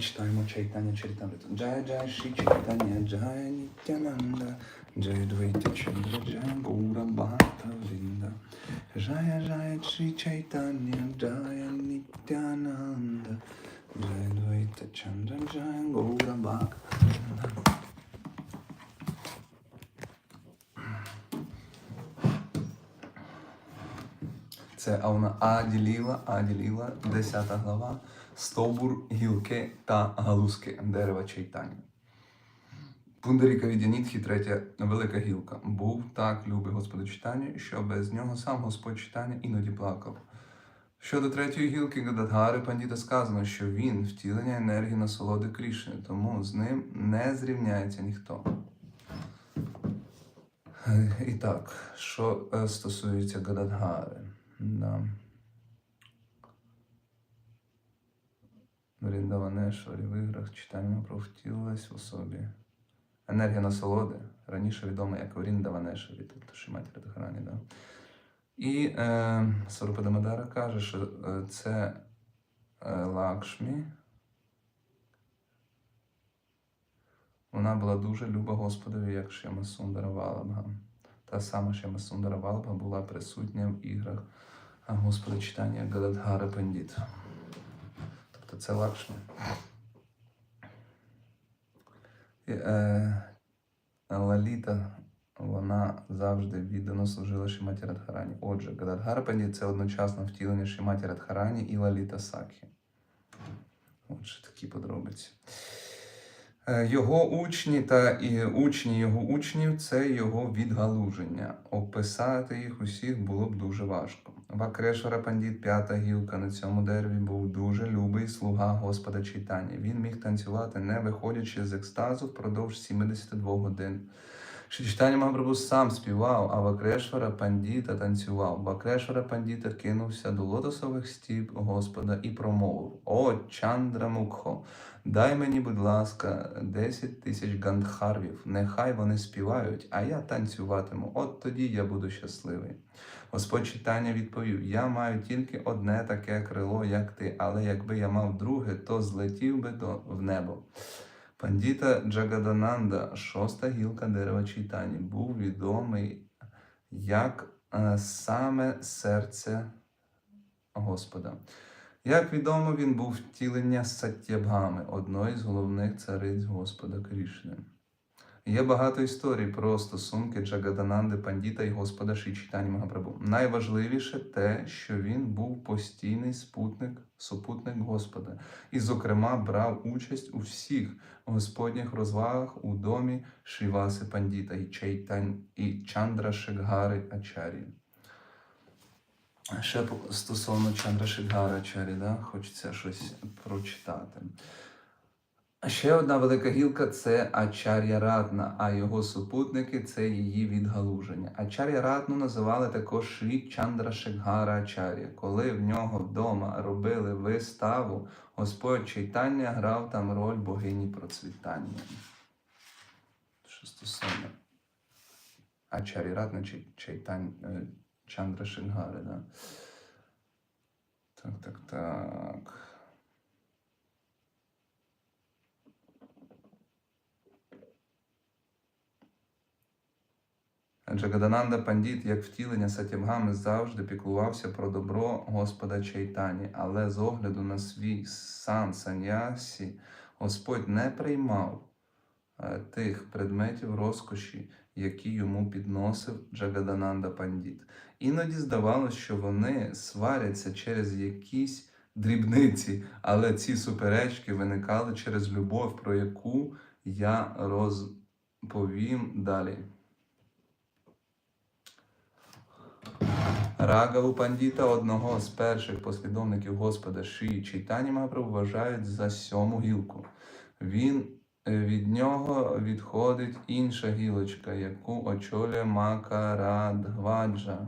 читаємо Чайтання Чарітамриту. Джая Джая Ші Чайтання, Джая Нітянанда, Джая Двайта Чандра, Джая Гура Бхакта Вринда. Джая Джая Ші Чайтання, Джая Нітянанда, Джая Двайта Чандра, Джая Гура Бхакта Вринда. Це Ауна Аділіла, Аділіла, 10 глава, стовбур, гілки та галузки дерева чайтання. Пундаріка Відянітхі, третя велика гілка. Був так любий Господу читання, що без нього сам Господь читання іноді плакав. Щодо третьої гілки Гададгари Пандіта сказано, що він втілення енергії насолоди Крішни, тому з ним не зрівняється ніхто. І так, що е, стосується Гададгари. Да. Вріндаванешварі в іграх читання про втілилась в особі. Енергія насолоди, раніше відома як Вріндаванешварі, тобто Шиматі Радхарані, да? І е, Сарупадамадара каже, що е, це е, Лакшмі. Вона була дуже люба Господові, як Шяма Сундара Та сама Шяма Сундара Валабха була присутня в іграх Господа читання Гададгара Пандіт. Це Лакшмі. Е, Лаліта, вона завжди віддано служила Шиматі Радхарані. Отже, Гададгара це одночасно втілення Шиматі Радхарані і Лаліта Сакхі. Отже, такі подробиці. Е, Його учні та і учні його учнів це його відгалуження. Описати їх усіх було б дуже важко. Вакрешвара Пандіт, п'ята гілка на цьому дереві, був дуже любий слуга Господа Читання Він міг танцювати, не виходячи з екстазу впродовж 72 годин. Читання Махапрабху сам співав, а Вакрешвара Пандіта танцював. Вакрешвара Пандіта кинувся до лотосових стіп Господа і промовив: О, Чандра Мукхо, дай мені, будь ласка, 10 тисяч гандхарвів. Нехай вони співають, а я танцюватиму. От тоді я буду щасливий. Господь читання відповів: Я маю тільки одне таке крило, як ти, але якби я мав друге, то злетів би до в небо. Пандіта Джагадананда, шоста гілка дерева читання, був відомий як е, саме серце Господа. Як відомо, він був втілення Саттєбгами, одної з головних цариць Господа Крішни. Є багато історій про стосунки Джагадананди Пандіта і Господа Ші Чайтані Магапрабу. Найважливіше те, що він був постійний спутник, супутник Господа, і, зокрема, брав участь у всіх господніх розвагах у домі Шріваси Пандіта і Чайтань і Чандра Шекгари Ачарі. Ще стосовно Чандра Шекгари Ачарі, да? хочеться щось прочитати. Ще одна велика гілка це Ачар'я Ратна, а його супутники це її відгалуження. Ачар'я Ратну називали також Шрі Чандра Шекгара Ачар'я. Коли в нього вдома робили виставу, Господь Чайтання грав там роль богині процвітання. Що стосовно Ачар'я Ратна чи Чайтань, е, Чандра Шекгари, да? Так, так, так. Джагадананда Пандіт, як втілення Сатябгами, завжди піклувався про добро Господа Чайтані, але з огляду на свій сан санясі Господь не приймав е, тих предметів розкоші, які йому підносив Джагадананда Пандіт. Іноді здавалося, що вони сваряться через якісь дрібниці, але ці суперечки виникали через любов, про яку я розповім далі. Рагаву Пандіта, одного з перших послідовників Господа Ші Чайтані Магапрабху, вважають за сьому гілку. Він е, від нього відходить інша гілочка, яку очолює Макарадваджа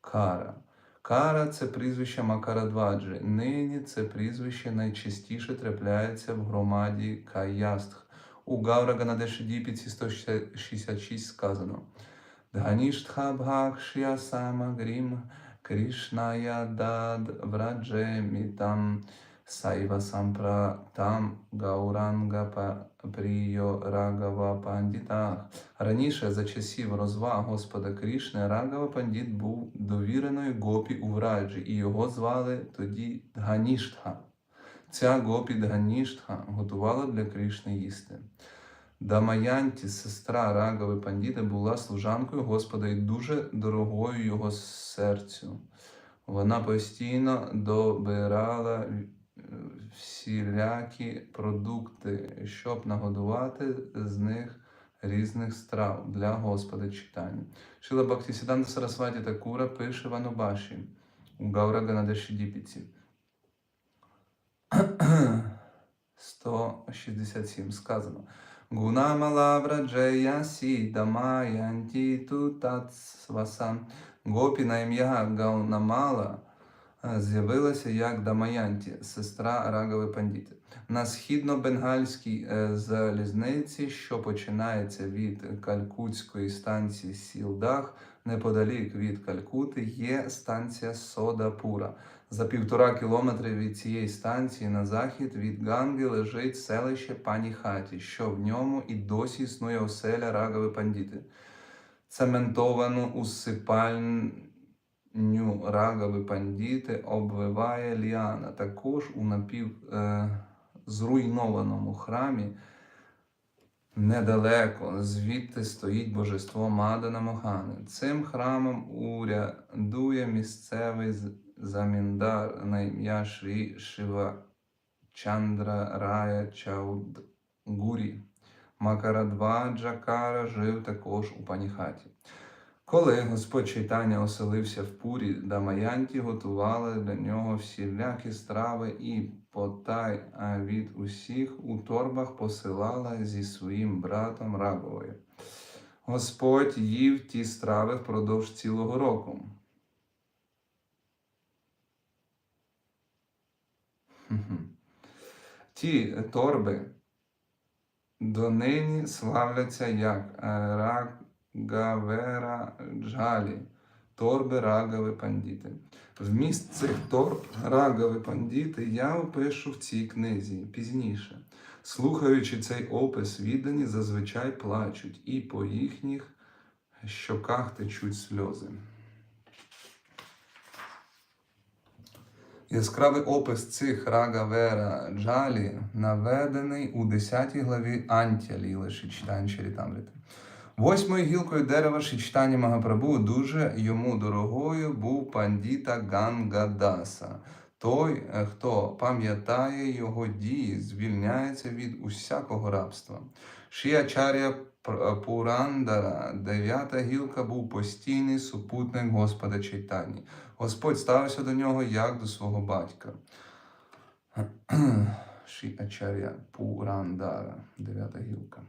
Кара. Кара це прізвище Макарадваджи. Нині це прізвище найчастіше трапляється в громаді Каястх. У Гаураганадеші Діпіці 166 сказано. Дганішдха Бхакшya Самагрім Кришная Дад Враджемітам Сайва Сампратам Гауранга Пріо Рагава Пандітах. Раніше за часів розваг Господа Крішни Рагава Пандіт був довіреною гопі у Враджі, і його звали тоді Дганіштха. Ця гопі Дганіштха готувала для Крішни їсти. Дамаянті, сестра Рагави Пандіти, була служанкою Господа і дуже дорогою його серцю. Вона постійно добирала всілякі продукти, щоб нагодувати з них різних страв для Господа читання. Шила Бхактисіданта Сарасваті Такура пише в Анубаші у Гаура Ганадеші Діпіці. 167 сказано. Гунамала Джаяси сідамаянті тутацвасам. Гопі на ім'я Гаунамала з'явилася як Дамаянті, сестра Рагави Пандіти. На східно-бенгальській е, залізниці, що починається від Калькутської станції Сілдах, неподалік від Калькути, є станція Содапура. За півтора кілометри від цієї станції на захід від Ганги лежить селище Паніхаті, що в ньому і досі існує оселя Рагави Пандіти. Цементовану усипальню Рагави Пандіти обвиває Ліана. Також у напів е, храмі недалеко звідти стоїть божество Мадана Мохани. Цим храмом урядує місцевий заміндар на ім'я Шрі Шива Чандра Рая Чаудгурі. Макарадва Джакара жив також у Паніхаті. Коли Господь Чайтаня оселився в пурі, Дамаянті готували для нього всілякі страви і потай від усіх у торбах посилала зі своїм братом Раговою. Господь їв ті страви впродовж цілого року. Ті торби донині славляться як е, Рагавера Джалі, торби Рагави Пандіти. Вміст цих торб Рагави Пандіти я опишу в цій книзі пізніше. Слухаючи цей опис, віддані зазвичай плачуть, і по їхніх щоках течуть сльози. Яскравий опис цих Рагавера Джалі наведений у 10 главі Антя Ліли Шичтань Чарітамріти. Восьмою гілкою дерева Шичтані Магапрабу дуже йому дорогою був пандіта Гангадаса. Той, е, хто пам'ятає його дії, звільняється від усякого рабства. Шіячаря Пурандара, дев'ята гілка, був постійний супутник Господа Чайтані. Господь ставився до нього як до свого батька. Шіачаря Пурандара, дев'ята гілка.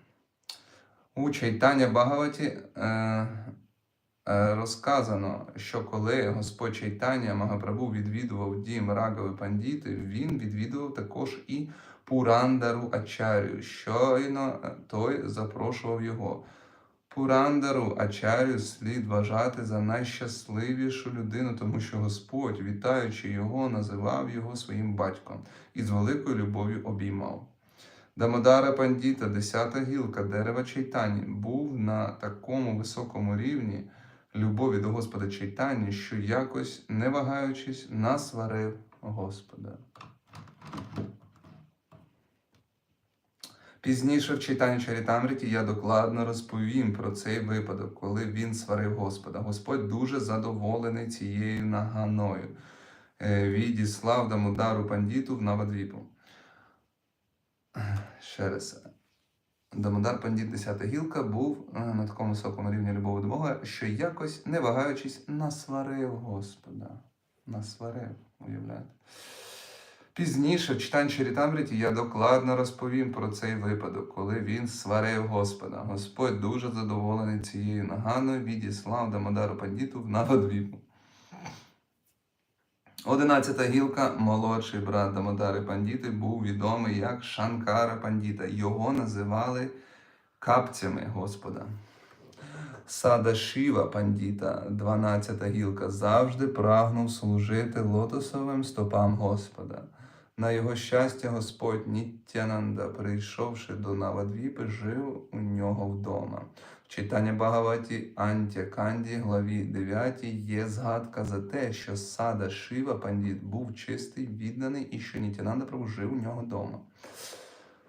У Чайтаня Багаваті е, е, розказано, що коли Господь Чайтаня Магапрабу відвідував дім Рагави Пандіти, він відвідував також і Пурандару Ачарю. Щойно е, той запрошував його. Пурандару Ачарю слід вважати за найщасливішу людину, тому що Господь, вітаючи його, називав його своїм батьком і з великою любов'ю обіймав. Дамодара Пандіта, десята гілка дерева Чайтані, був на такому високому рівні любові до Господа Чайтані, що якось, не вагаючись, насварив Господа. Пізніше в читанні Чарітамриті я докладно розповім про цей випадок, коли він сварив Господа. Господь дуже задоволений цією наганою. Е, Відіслав Дамодару Пандіту в Навадвіпу. Ще раз. Дамодар Пандіт 10 гілка був е, на такому високому рівні любові до Бога, що якось, не вагаючись, насварив Господа. Насварив, уявляєте. Пізніше, в читанні Чарітамриті, я докладно розповім про цей випадок, коли він сварив Господа. Господь дуже задоволений цією наганою, відіслав Дамодару Пандіту в Навадвіпу. Одинадцята гілка, молодший брат Дамодари Пандіти, був відомий як Шанкара Пандіта. Його називали капцями Господа. Сада Шіва Пандіта, 12-та гілка, завжди прагнув служити лотосовим стопам Господа. На його щастя, Господь Ніттянанда, прийшовши до Навадвіпи, жив у нього вдома. В читанні Багаваті Антя Канді, главі 9, є згадка за те, що сада Шива Пандіт був чистий, відданий і що Нітянанда Прабу жив у нього вдома.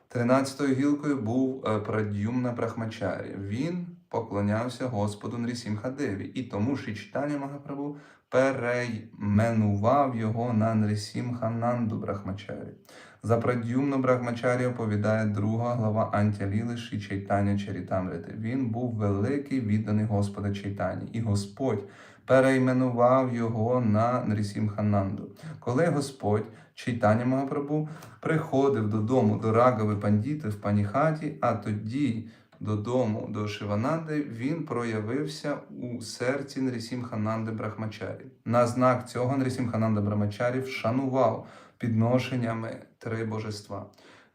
Тринадцятою гілкою був е, Прадюмна Брахмачарі. Він поклонявся Господу Нрісімхадеві, і тому ж і читання Магапрабу перейменував його на Нрісімхананду Брахмачарі. За Прадюмну Брахмачарі оповідає друга глава Антяліли Ші Чайтання Чарітамрити. Він був великий відданий Господа Чайтані, і Господь перейменував його на Нрісімхананду. Коли Господь Чайтання Магапрабу приходив додому до Рагави Пандіти в Паніхаті, а тоді додому до Шивананди, він проявився у серці Нрісімхананди Брахмачарі. На знак цього Нрісімхананда Брахмачарі вшанував підношеннями три божества.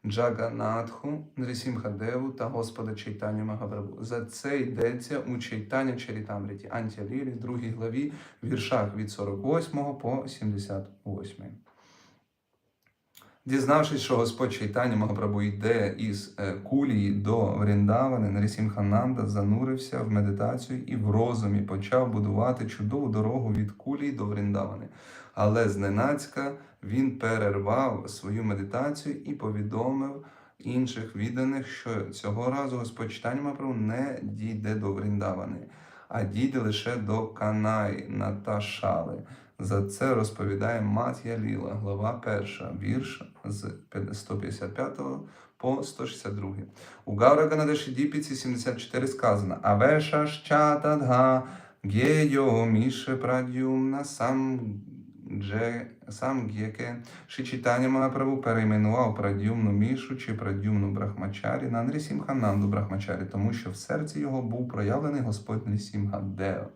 Джаганатху, Нрісімхадеву та Господа Чайтання Магапрабу. За це йдеться у Чайтання Чарітамріті Антялілі, другій главі, віршах від 48 по 78. Дізнавшись, що Господь Чайтані Магапрабу йде із е, кулії до Вріндавани, Нарісімхананда занурився в медитацію і в розумі почав будувати чудову дорогу від кулії до Вріндавани. Але зненацька він перервав свою медитацію і повідомив інших відданих, що цього разу Господь Чайтані Магапрабу не дійде до Вріндавани, а дійде лише до Канаї Наташали. За це розповідає Мат'я Ліла, глава 1, вірш з 155 по 162. У Гаврака на Дешидіпіці 74 сказано Авеша щатадга гєйо міше прадюмна сам Дже сам Гєке Шичитання Магаправу перейменував прадюмну мішу чи прадюмну Брахмачарі на Нрісімхананду Брахмачарі, тому що в серці його був проявлений Господь Нрісімгадео.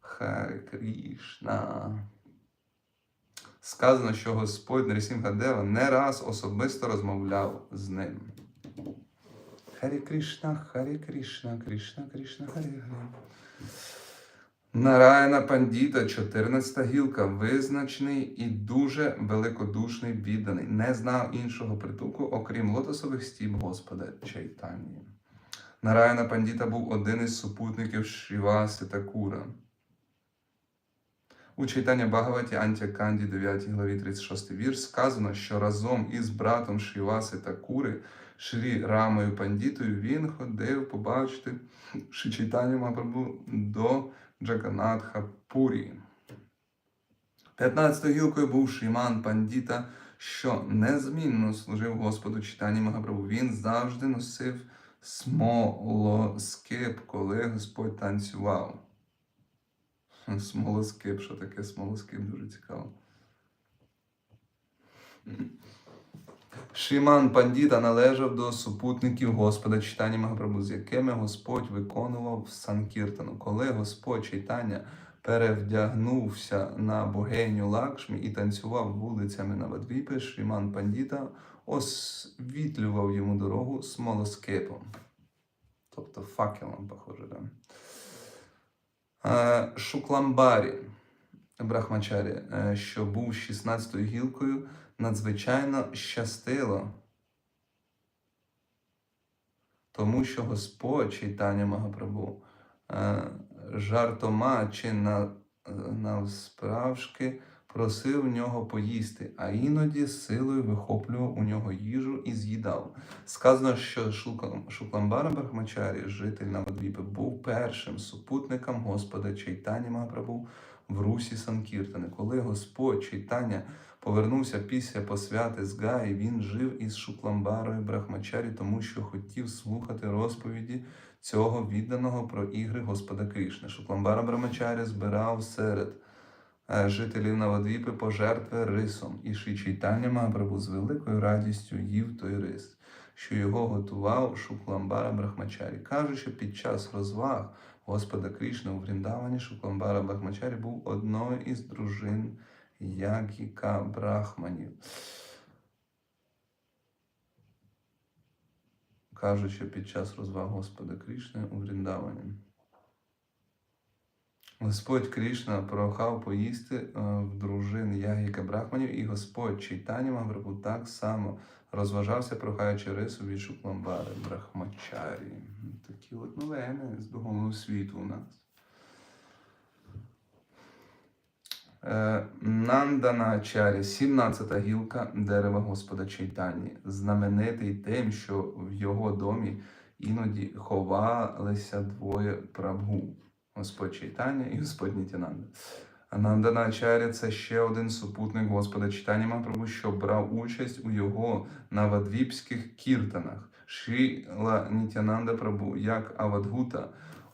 Харе Крішна. Сказано, що Господь Нрісімхадева не раз особисто розмовляв з ним. Харі Крішна, Харі Крішна, Крішна, Крішна, Харі Харі. Нараяна Пандіта, 14 гілка, визначений і дуже великодушний відданий, не знав іншого притулку, окрім лотосових стіп Господа Чайтанії. Нараяна Пандіта був один із супутників Шріваси Такура. У читання Багаваті Антя Канді, 9 главі 36 вірш, сказано, що разом із братом Шріваси Такури, Шрі Рамою Пандітою, він ходив побачити Шичайтання Мапрабу до Джаганатха Пурі. 15 гілкою був Шріман Пандіта, що незмінно служив Господу читанні Магапрабу. Він завжди носив смолоскип, коли Господь танцював. Смолоскип, що таке смолоскип, дуже цікаво. Шиман Пандіта належав до супутників Господа Читання Магапрабу, з якими Господь виконував Санкіртану. Коли Господь Чайтання перевдягнувся на богиню Лакшмі і танцював вулицями на Вадвіпи, Шиман Пандіта освітлював йому дорогу смолоскипом. Тобто факелом, похоже, да? Е, Шукламбарі Брахмачарі, е, що був 16-ю гілкою, надзвичайно щастило, тому що Господь Чайтання Магапрабу е, жартома чи на, навсправжки просив в нього поїсти, а іноді силою вихоплював у нього їжу і з'їдав. Сказано, що Шукламбара Брахмачарі, житель Навадвіпи, був першим супутником Господа Чайтані Магапрабу в Русі Санкіртани. Коли Господь Чайтання повернувся після посвяти з Гаї, він жив із Шукламбарою Брахмачарі, тому що хотів слухати розповіді цього відданого про ігри Господа Кришни. Шукламбара Брахмачарі збирав серед е, жителів Навадвіпи пожертви рисом, і Ші Чайтання Магапрабу з великою радістю їв той рис, що його готував Шукламбара Брахмачарі. Кажуть, що під час розваг Господа Кришни у Вріндавані Шукламбара Брахмачарі був одною із дружин Ягіка Брахманів. Кажуть, що під час розваг Господа Кришни у Вріндавані. Господь Крішна прохав поїсти е, в дружин Ягіка Брахманів, і Господь Чайтані Магапрабху так само розважався, прохаючи рису від Шукламбари, Брахмачарі. Такі от новини з духовного світу у нас. Е, Нанданачарі, 17-та гілка дерева Господа Чайтані, знаменитий тим, що в його домі іноді ховалися двоє прабгу. Господь Чайтаня і Господь Нітянанда. Нанданачаря це ще один супутник Господа Чайтані Мапрабу, що брав участь у його навадвіпських кіртанах. Шріла Нітянанда Прабу, як Авадгута,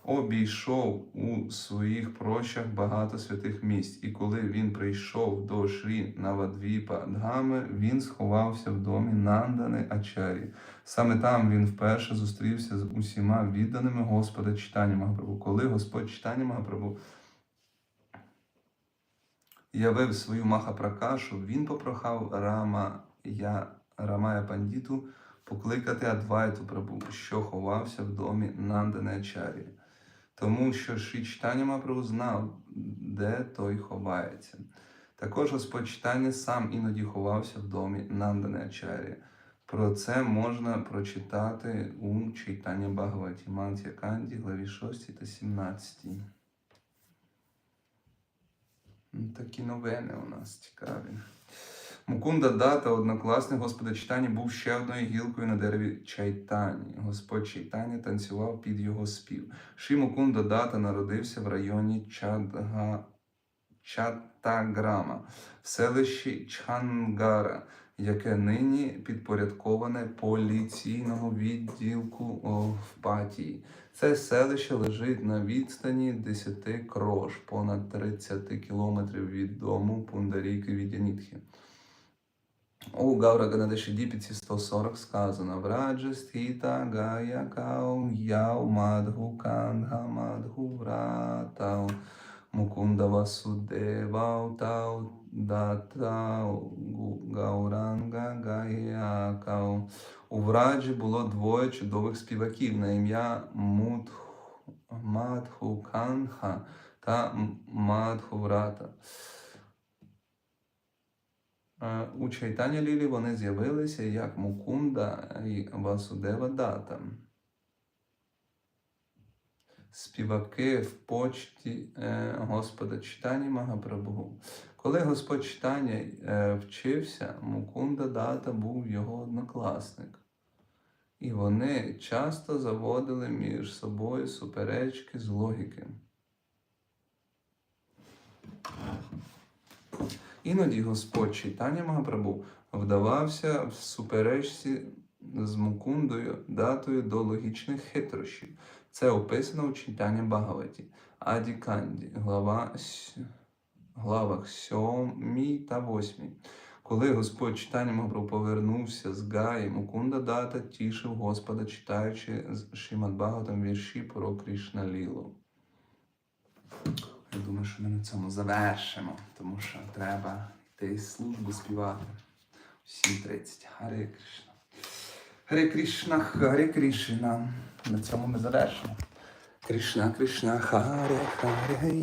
обійшов у своїх прощах багато святих місць. І коли він прийшов до Шрі Навадвіпа Дгами, він сховався в домі Нандани Ачарі. Саме там він вперше зустрівся з усіма відданими Господа Читання Магапрабу. Коли Господь Читання Магапрабу явив свою Махапракашу, він попрохав Рама я, Рамая Пандіту покликати Адвайту Прабу, що ховався в домі Нандани Ачарі. Тому що Шрі Читання Магапрабу знав, де той ховається. Також Господь Читання сам іноді ховався в домі Нандани Ачарі. Про це можна прочитати у читання Багаваті Мантія Канді, главі 6 та 17. Ну, Такі новини у нас цікаві. Мукунда Дата, однокласник Господа Читання, був ще одною гілкою на дереві Чайтані. Господь Чайтані танцював під його спів. Ші Мукунда Дата народився в районі Чадга... Чаттаграма, в селищі Чхангара, яке нині підпорядковане поліційного відділку в Патії. Це селище лежить на відстані 10 крош, понад 30 кілометрів від дому Пундарійки Відянітхи. У Гаура Ганадеші Діпіці 140 сказано Враджа стхіта гая кау яу мадху кандха мадху вратау Мукунда Васудевау тау датау Гауранга гая кау У Враджі було двоє чудових співаків на ім'я Мадху Канха та Мадху Врата. Е, У Чайтані Лілі вони з'явилися як Мукунда і Васудева Дата. Співаки в почті е, Господа Читання Магапрабху. Коли Господь Читання е, вчився, Мукунда Дата був його однокласник. І вони часто заводили між собою суперечки з логіки. Іноді Господь Чайтаня Магапрабу вдавався в суперечці з Мукундою датою до логічних хитрощів. Це описано у читанні Багаваті, Аді Канді, глава, главах 7 та 8. Коли Господь читання Магапрабу повернувся з Гаї, Мукунда Дата тішив Господа, читаючи з Шимад Бхагаватам вірші про Кришна Лілу. Я думаю, що ми на цьому завершимо, тому що треба йти службу співати. Всі 30. Харе Кришна. Харе Кришна, Харе Кришна. На цьому ми завершимо. Кришна, Кришна, Харе, Харе.